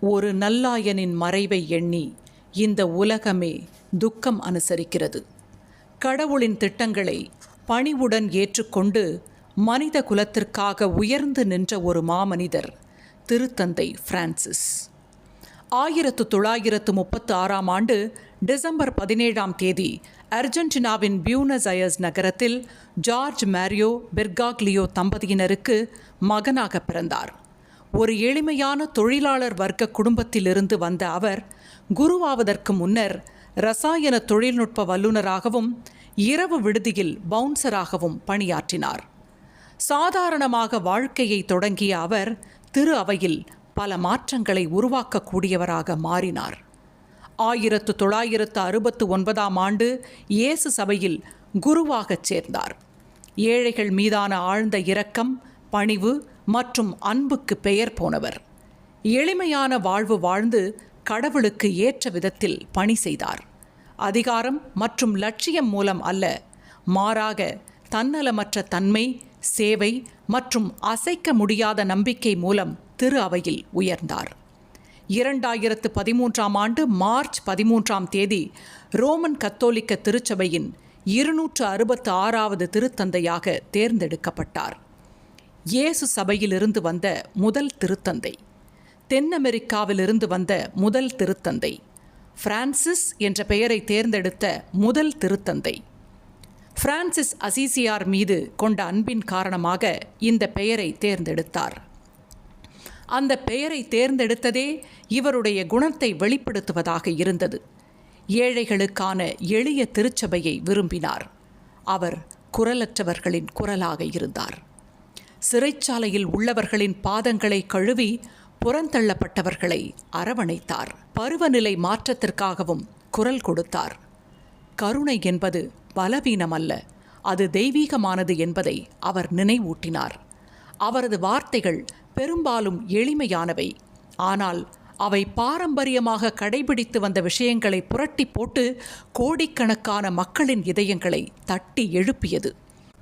ஒரு நல்லாயனின் மறைவை எண்ணி இந்த உலகமே துக்கம் அனுசரிக்கிறது. கடவுளின் திட்டங்களை பணிவுடன் ஏற்றுக்கொண்டு மனித குலத்திற்காக உயர்ந்து நின்ற ஒரு மாமனிதர் திருத்தந்தை பிரான்சிஸ். ஆயிரத்து தொள்ளாயிரத்து முப்பத்து ஆறாம் ஆண்டு டிசம்பர் பதினேழாம் தேதி அர்ஜென்டினாவின் பியூனஸ் அயர்ஸ் நகரத்தில் ஜார்ஜ் மேரியோ பெர்காக்லியோ தம்பதியினருக்கு மகனாக பிறந்தார். ஒரு எளிமையான தொழிலாளர் வர்க்க குடும்பத்திலிருந்து வந்த அவர் குருவாவதற்கு முன்னர் ரசாயன தொழில்நுட்ப வல்லுநராகவும் இரவு விடுதியில் பவுன்சராகவும் பணியாற்றினார். சாதாரணமாக வாழ்க்கையை தொடங்கிய அவர் திரு அவையில் பல மாற்றங்களை உருவாக்கக்கூடியவராக மாறினார். ஆயிரத்து தொள்ளாயிரத்து அறுபத்து ஒன்பதாம் ஆண்டு இயேசு சபையில் குருவாகச் சேர்ந்தார். ஏழைகள் மீதான ஆழ்ந்த இரக்கம் பணிவு மற்றும் அன்புக்கு பெயர் போனவர். எளிமையான வாழ்வு வாழ்ந்து கடவுளுக்கு ஏற்ற விதத்தில் பணி செய்தார். அதிகாரம் மற்றும் லட்சியம் மூலம் அல்ல மாறாக தன்னலமற்ற தன்மை சேவை மற்றும் அசைக்க முடியாத நம்பிக்கை மூலம் திரு அவையில் உயர்ந்தார். இரண்டாயிரத்து பதிமூன்றாம் ஆண்டு மார்ச் பதிமூன்றாம் தேதி ரோமன் கத்தோலிக்க திருச்சபையின் இருநூற்று அறுபத்து ஆறாவது திருத்தந்தையாக தேர்ந்தெடுக்கப்பட்டார். இயேசு சபையிலிருந்து வந்த முதல் திருத்தந்தை. தென் அமெரிக்காவிலிருந்து வந்த முதல் திருத்தந்தை. பிரான்சிஸ் என்ற பெயரை தேர்ந்தெடுத்த முதல் திருத்தந்தை. பிரான்சிஸ் அசிசியார் மீது கொண்ட அன்பின் காரணமாக இந்த பெயரை தேர்ந்தெடுத்தார். அந்த பெயரை தேர்ந்தெடுத்ததே இவருடைய குணத்தை வெளிப்படுத்துவதாக இருந்தது. ஏழைகளுக்கான எளிய திருச்சபையை விரும்பினார். அவர் குரலற்றவர்களின் குரலாக இருந்தார். சிறைச்சாலையில் உள்ளவர்களின் பாதங்களை கழுவி புறந்தள்ளப்பட்டவர்களை அரவணைத்தார். பருவநிலை மாற்றத்திற்காகவும் குரல் கொடுத்தார். கருணை என்பது பலவீனம் அல்ல அது தெய்வீகமானது என்பதை அவர் நினைவூட்டினார். அவரது வார்த்தைகள் பெரும்பாலும் எளிமையானவை. ஆனால் அவை பாரம்பரியமாக கடைபிடித்து வந்த விஷயங்களை புரட்டி போட்டு கோடிக்கணக்கான மக்களின் இதயங்களை தட்டி எழுப்பியது.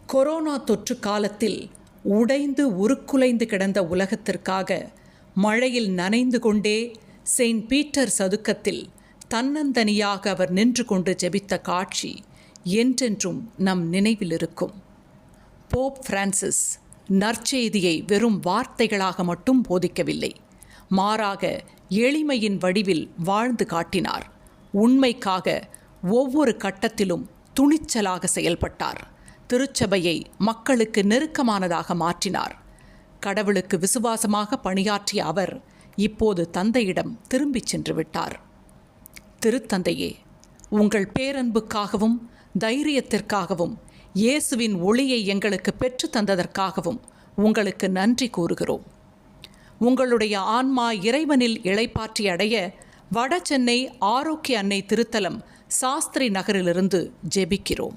கொரோனா தொற்று காலத்தில் உடைந்து உருக்குலைந்து கிடந்த உலகத்திற்காக மழையில் நனைந்து கொண்டே செயின்ட் பீட்டர் சதுக்கத்தில் தன்னந்தனியாக அவர் நின்று கொண்டு ஜெபித்த காட்சி என்றென்றும் நம் நினைவில் இருக்கும் போப் பிரான்சிஸ் நற்செய்தியை வெறும் வார்த்தைகளாக மட்டும் போதிக்கவில்லை மாறாக எளிமையின் வடிவில் வாழ்ந்து காட்டினார். உண்மைக்காக ஒவ்வொரு கட்டத்திலும் துணிச்சலாக செயல்பட்டார். திருச்சபையை மக்களுக்கு நெருக்கமானதாக மாற்றினார். கடவுளுக்கு விசுவாசமாக பணியாற்றிய அவர் இப்போது தந்தையிடம் திரும்பிச் சென்று விட்டார். திருத்தந்தையே உங்கள் பேரன்புக்காகவும் தைரியத்திற்காகவும் இயேசுவின் ஒளியை எங்களுக்கு பெற்று தந்ததற்காகவும் உங்களுக்கு நன்றி கூறுகிறோம். உங்களுடைய ஆன்மா இறைவனில் இளைப்பாற்றி அடைய வட சென்னை ஆரோக்கிய அன்னை திருத்தலம் சாஸ்திரி நகரிலிருந்து ஜெபிக்கிறோம்.